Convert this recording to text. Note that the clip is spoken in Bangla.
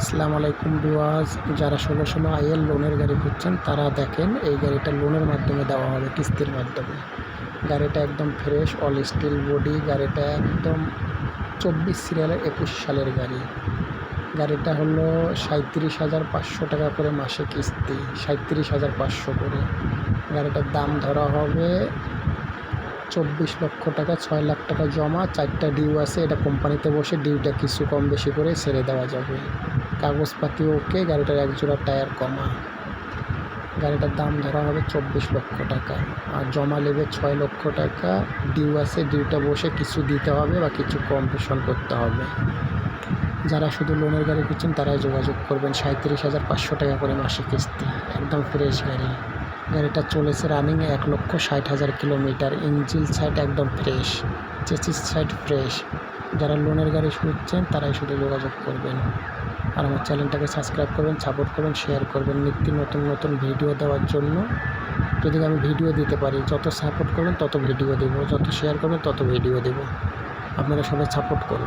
আসসালামু আলাইকুম বিওয়াজ যারা ষোলো ষোলো আইএল লোনের গাড়ি খুঁজছেন, তারা দেখেন এই গাড়িটা লোনের মাধ্যমে দেওয়া হবে, কিস্তির মাধ্যমে। গাড়িটা একদম ফ্রেশ অল স্টিল বডি গাড়িটা একদম চব্বিশ সিরিয়ালের একুশ সালের গাড়ি। গাড়িটা হলো সাঁত্রিশ হাজার পাঁচশো টাকা করে মাসে কিস্তি সাঁত্রিশ হাজার পাঁচশো করে। গাড়িটার দাম ধরা হবে চব্বিশ লক্ষ টাকা, ছয় লাখ টাকা জমা, চারটা ডিউ আছে, এটা কোম্পানিতে বসে ডিউটা কিছু কম বেশি করে ছেড়ে দেওয়া যাবে। কাগজপাতি ওকে, গাড়িটার এক জোড়া টায়ার কমা। গাড়িটার দাম ধরা হবে চব্বিশ লক্ষ টাকা। আর জমা নেবে ছয় লক্ষ টাকা। ডিউ আছে, ডিউটা বসে কিছু দিতে হবে বা কিছু কম্পিশন করতে হবে। যারা শুধু লোনের গাড়ি খুঁজছেন, তারাই যোগাযোগ করবেন। সাঁত্রিশ হাজার পাঁচশো টাকা করে মাসে কিস্তি। একদম ফ্রেশ গাড়ি। গাড়িটা চলেছে রানিং এক লক্ষ ষাট হাজার কিলোমিটার ইঞ্জিল সাইড একদম ফ্রেশ চেচিস সাইড ফ্রেশ যারা লোনের গাড়ি শুনছেন তারাই শুধু যোগাযোগ করবেন। আর আমার চ্যানেলটাকে সাবস্ক্রাইব করবেন সাপোর্ট করবেন শেয়ার করবেন নিত্য নতুন নতুন ভিডিও দেওয়ার জন্য। যদি আমি ভিডিও দিতে পারি, যত সাপোর্ট করবেন তত ভিডিও দেবো, যত শেয়ার করবেন তত ভিডিও দেবো। আপনারা সবাই সাপোর্ট করুন।